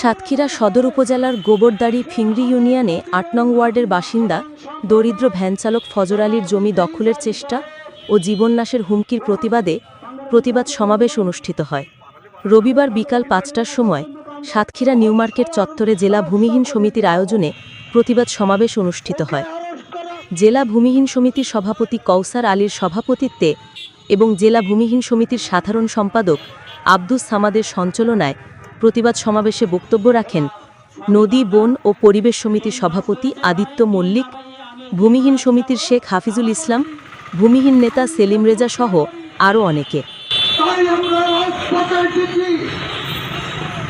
সাতক্ষীরা সদর উপজেলার গোবরদাড়ি ফিংরি ইউনিয়নে আট নং ওয়ার্ডের বাসিন্দা, দরিদ্র ভ্যানচালক ফজর আলীর জমি দখলের চেষ্টা ও জীবননাশের হুমকির প্রতিবাদে প্রতিবাদ সমাবেশ অনুষ্ঠিত হয়। রবিবার বিকাল পাঁচটার সময় সাতক্ষীরা নিউমার্কেট চত্বরে জেলা ভূমিহীন সমিতির আয়োজনে প্রতিবাদ সমাবেশ অনুষ্ঠিত হয়। জেলা ভূমিহীন সমিতির সভাপতি কৌসার আলীর সভাপতিত্বে এবং জেলা ভূমিহীন সমিতির সাধারণ সম্পাদক আব্দুস সামাদের সঞ্চালনায় প্রতিবাদ সমাবেশে বক্তব্য রাখেন নদী, বন ও পরিবেশ সমিতির সভাপতি আদিত্য মল্লিক, ভূমিহীন সমিতির শেখ হাফিজুল ইসলাম, ভূমিহীন নেতা সেলিম রেজা সহ আরও অনেকে।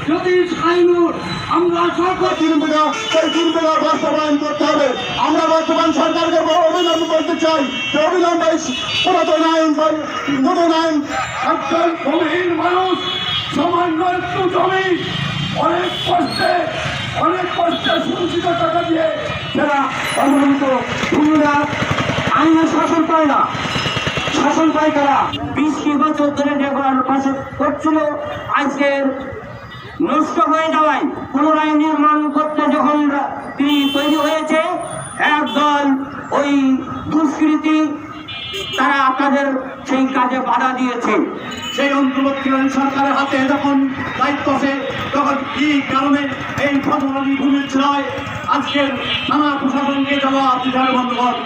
যদি আইনুর আমরা সরকার তিনবেলা সেই তিনবেলা বাস্তবায়ন করতে হবে। আমরা বর্তমান সরকারকে অভিনন্দন করতে চাই। যে অবিলম্বে পুরাতন আইন নতুন আইন একজন ভূমিহীন মানুষ সামান্য একটু জমি অনেক কষ্টে অনেক কষ্টে সঞ্চিত টাকা দিয়ে ভূমিরা আইনের শাসন পায় না। শাসন পায় তারা বিশ বছর ধরে দেখবার পাশে করছিল আজকে নষ্ট হয়ে যাওয়ায় পুনরায় নির্মাণ করতে যখন তিনি তৈরি হয়েছে, একদল ওই দুষ্কৃতি তারা তাদের সেই কাজে বাধা দিয়েছে। সেই অন্তর্বর্তীকালীন সরকারের হাতে যখন দায়িত্ব আছে, তখন কি কারণে এই ফসলি ভূমির ছিল আজকের থানা প্রশাসনকে জবাব দিতে বন্ধুগণ